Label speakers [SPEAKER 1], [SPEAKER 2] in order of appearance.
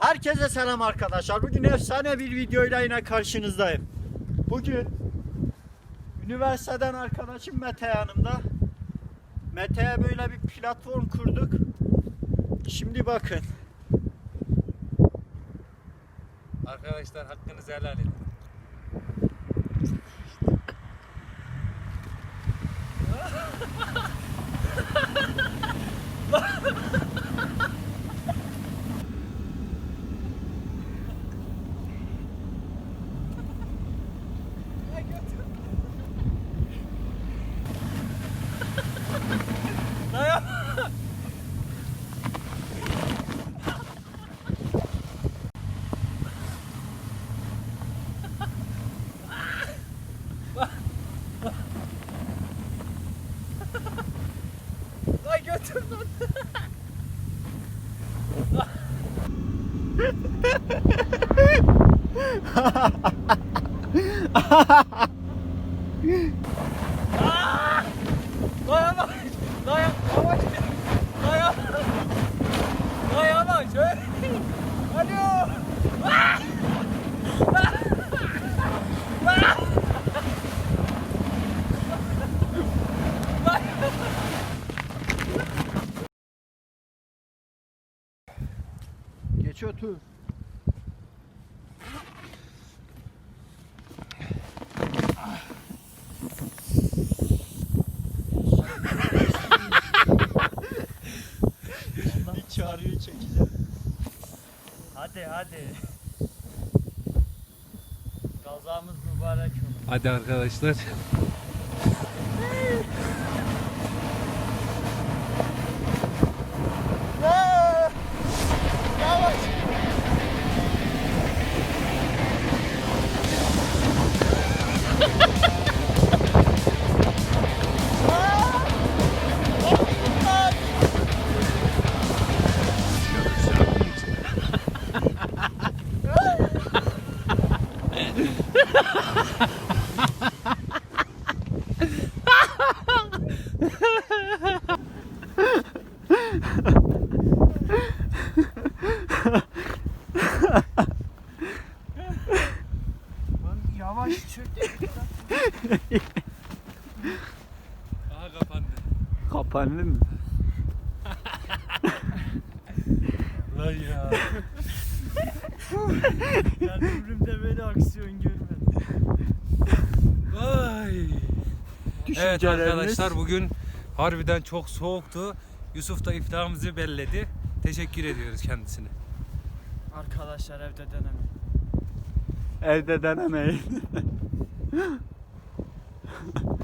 [SPEAKER 1] Herkese selam arkadaşlar. Bugün efsane bir videoyla yine karşınızdayım. Bugün üniversiteden arkadaşım Mete yanımda. Mete'ye böyle bir platform kurduk. Şimdi bakın.
[SPEAKER 2] Arkadaşlar hakkınızı helal edin. Dayan. Ay götür lan. Dayan yavaş. Dayan yavaş. Dayan. Dayan yavaş. Alo.
[SPEAKER 1] Geç otur. bir çağırıyor çekeceğim. Hadi hadi. Kazamız mübarek olsun.
[SPEAKER 2] Hadi arkadaşlar. Yavaş çök. Aha kapandı.
[SPEAKER 1] Kapandı mı?
[SPEAKER 2] Lan ya.
[SPEAKER 1] Ben ömrümde böyle aksiyon görmedim.
[SPEAKER 2] Vay. Evet arkadaşlar bugün harbiden çok soğuktu. Yusuf da iftarımızı belledi. Teşekkür ediyoruz kendisine.
[SPEAKER 3] Arkadaşlar evde denemeyin.
[SPEAKER 1] Evde denemeyin.